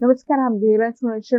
નમસ્કાર, આમ જોઈ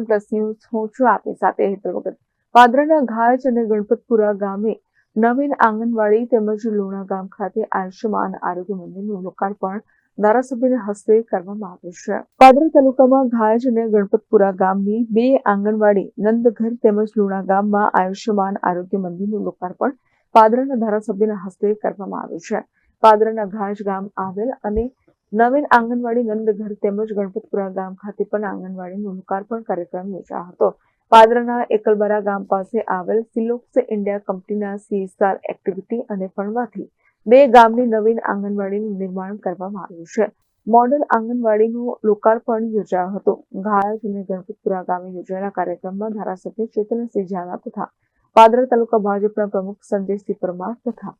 પ્લસ ન્યૂઝ હું છું આપની સાથે હેતલ વગર પાદરાના ઘાજ અને ગણપતપુરા ગામે નવીન આંગણવાડી તેમજ લુણા ગામ ખાતે આયુષ્યમાન આરોગ્ય મંદિરનું લોકાર્પણ ધારાસભ્યના હસ્તે કરવામાં આવ્યું છે. પાદરા તાલુકામાં ઘાયજ અને ગણપતપુરા ગામની બે આંગણવાડી, નંદઘર તેમજ લુણા ગામમાં આયુષ્યમાન આરોગ્ય મંદિરનું લોકાર્પણ પાદરાના ધારાસભ્યના હસ્તે કરવામાં આવ્યું છે. પાદરાના ઘાયજ ગામ આવેલ અને નવીન આંગણવાડી નંદઘર તેમજ ગણપતપુરા ગામ ખાતે પણ આંગણવાડીનું લોકાર્પણ કાર્યક્રમ યોજાયો હતો. પાદરાના એકલબરા ગામ પાસે આવેલ સિલોક્સ ઇન્ડિયા કંપનીના સીએસઆર એક્ટિવિટી અને ફંડમાંથી બે ગામની નવીન આંગણવાડીનું નિર્માણ કરવામાં આવ્યું છે. મોડલ આંગણવાડીનું લોકાર્પણ યોજાયો હતો. ઘાયજ અને ગણપતપુરા ગામે યોજાયેલા કાર્યક્રમમાં ધારાસભ્ય ચેતનસિંહ ઝાલા તથા પાદરા તાલુકા ભાજપના પ્રમુખ સંજયસિંહ પરમાર તથા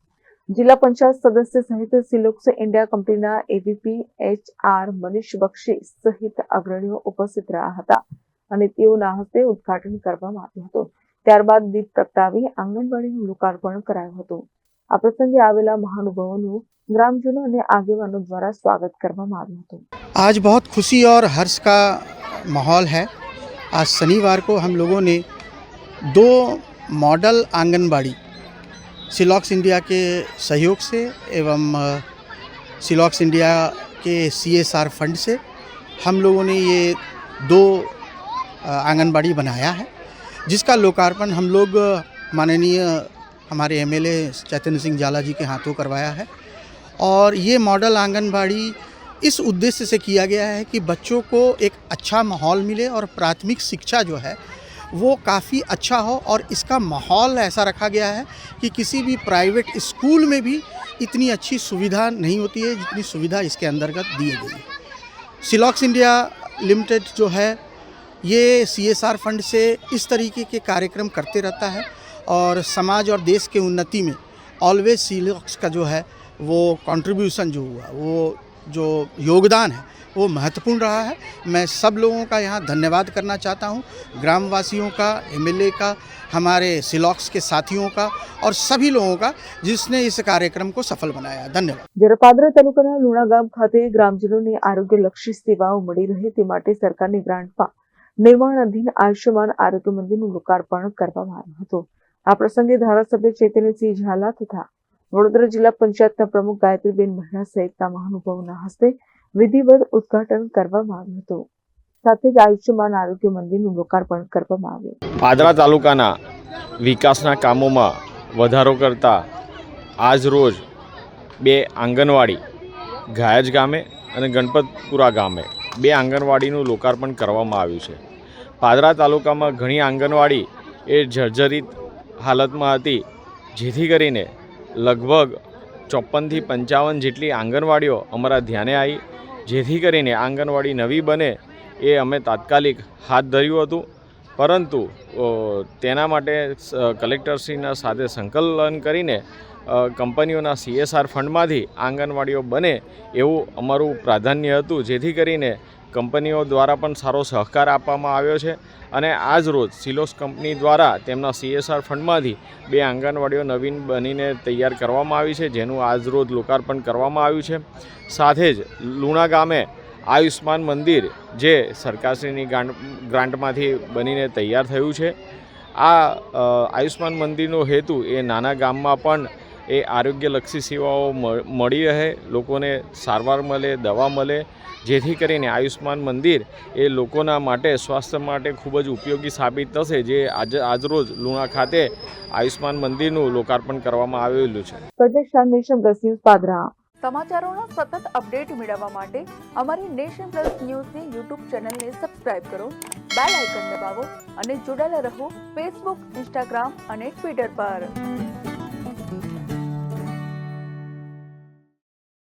જિલ્લા પંચાયત સદસ્ય સહિત સિલોક્સ ઇન્ડિયા કંપનીના AVP H R Manish Bakshi સહિત અગ્રણીઓ ઉપસ્થિત રહ્યા હતા અને તેઓના હસ્તે ઉદ્ઘાટન કરવામાં આવ્યું હતું ત્યારબાદ દીપ પ્રગટાવી આંગણવાડીનું લોકાર્પણ કરાયું હતું આ પ્રસંગે આવેલા મહાનુભાવોનું ગ્રામજનો અને આગેવાનો દ્વારા સ્વાગત કરવામાં આવ્યું હતું आज बहुत खुशी और हर्ष का माहौल है आज शनिवार को हम लोगों ने दो मॉडल आंगनबाड़ी सिलॉक्स इंडिया के सहयोग से एवं सिलॉक्स इंडिया के सीएसआर फंड से हम लोगों ने ये दो आंगनबाड़ी बनाया है, जिसका लोकार्पण हम लोग माननीय हमारे एमएलए चैतन्य सिंह जाला जी के हाथों करवाया है। और ये मॉडल आंगनबाड़ी इस उद्देश्य से किया गया है कि बच्चों को एक अच्छा माहौल मिले और प्राथमिक शिक्षा जो है वो काफ़ी अच्छा हो और इसका माहौल ऐसा रखा गया है कि किसी भी प्राइवेट स्कूल में भी इतनी अच्छी सुविधा नहीं होती है जितनी सुविधा इसके अंतर्गत दी गई है। सिलॉक्स इंडिया लिमिटेड जो है, ये सीएसआर फंड से इस तरीके के कार्यक्रम करते रहता है और समाज और देश के उन्नति में ऑलवेज सिलॉक्स का जो है, वो कंट्रीब्यूशन जो हुआ, वो जो योगदान है वो महत्वपूर्ण रहा है मैं सब लोगों का यहाँ धन्यवाद करना चाहता हूँ ग्रामवासियों का एमएलए का हमारे सिलॉक्स के साथियों का और सभी लोगों का जिसने इस कार्यक्रम को सफल बनाया धन्यवाद જ્યારે પાદરા તાલુકાના લુણા ગામ ખાતે ગ્રામજનોને આરોગ્યલક્ષી સેવાઓ મળી રહે તે માટે સરકારની ગ્રાન્ટમાં નિર્માણાધીન આયુષ્યમાન આરોગ્ય મંદિરનું લોકાર્પણ કરવામાં આવ્યું હતું આ પ્રસંગે ધારાસભ્ય ચૈતન્યસિંહ ઝાલા તથા વડોદરા જિલ્લા પંચાયતના પ્રમુખ ગાયત્રીબેન મહેરા સહિતના મહાનુભાવોના હસ્તે વિધિવત ઉદ્ઘાટન કરવામાં આવ્યું હતું. સાથે જ આયુષ્યમાન આરોગ્ય મંદિરનું લોકાર્પણ કરવામાં આવ્યું. પાદરા તાલુકાના વિકાસના કામોમાં વધારો કરતા આજ રોજ બે આંગણવાડી ઘાયજ ગામે અને ગણપતપુરા ગામે બે આંગણવાડીનું લોકાર્પણ કરવામાં આવ્યું છે. પાદરા તાલુકામાં ઘણી આંગણવાડી એ જર્જરિત હાલતમાં હતી, જેથી કરીને લગભગ ચોપનથી પંચાવન જેટલી આંગણવાડીઓ અમારા ધ્યાને આવી. જેથી કરીને આંગણવાડી નવી બને એ અમે તાત્કાલિક હાથ ધર્યું હતું. પરંતુ તેના માટે કલેક્ટરશ્રીના સાથે સંકલન કરીને કંપનીઓના સીએસઆર ફંડમાંથી આંગણવાડીઓ બને એવું અમારું પ્રાધાન્ય હતું. જેથી કરીને કંપનીઓ દ્વારા પણ સારો સહકાર આપવામાં આવ્યો છે અને આજ રોજ સિલોસ કંપની દ્વારા તેમના સીએસઆર ફંડમાંથી બે આંગણવાડીઓ નવીન બનીને તૈયાર કરવામાં આવી છે, જેનું આજ રોજ લોકાર્પણ કરવામાં આવ્યું છે. સાથે જ લુણા ગામે આયુષ્માન મંદિર, જે સરકારશ્રીની ગ્રાન્ટ ગ્રાન્ટમાંથી બનીને તૈયાર થયું છે. આ આયુષ્માન મંદિરનો હેતુ એ નાના ગામમાં પણ એ આરોગ્યલક્ષી સેવાઓ મળી રહે, લોકોને સારવાર મળે, દવા મળે જેથી કરીને આયુષ્માન મંદિર એ લોકોના માટે સ્વાસ્થ્ય માટે ખૂબ જ ઉપયોગી સાબિત થશે જે આજ આજરોજ લુણા ખાતે આયુષ્માન મંદિરનું લોકાર્પણ કરવામાં આવેલું છે. પ્રદેશ નેશન પ્લસ ન્યૂઝ પાદરા. સમાચારોનો સતત અપડેટ મેળવવા માટે અમારી નેશન પ્લસ ન્યૂઝની યુટ્યુબ ચેનલને સબસ્ક્રાઇબ કરો બેલ આઇકન દબાવો અને જોડાયેલા રહો ફેસબુક ઇન્સ્ટાગ્રામ અને ટ્વિટર પર.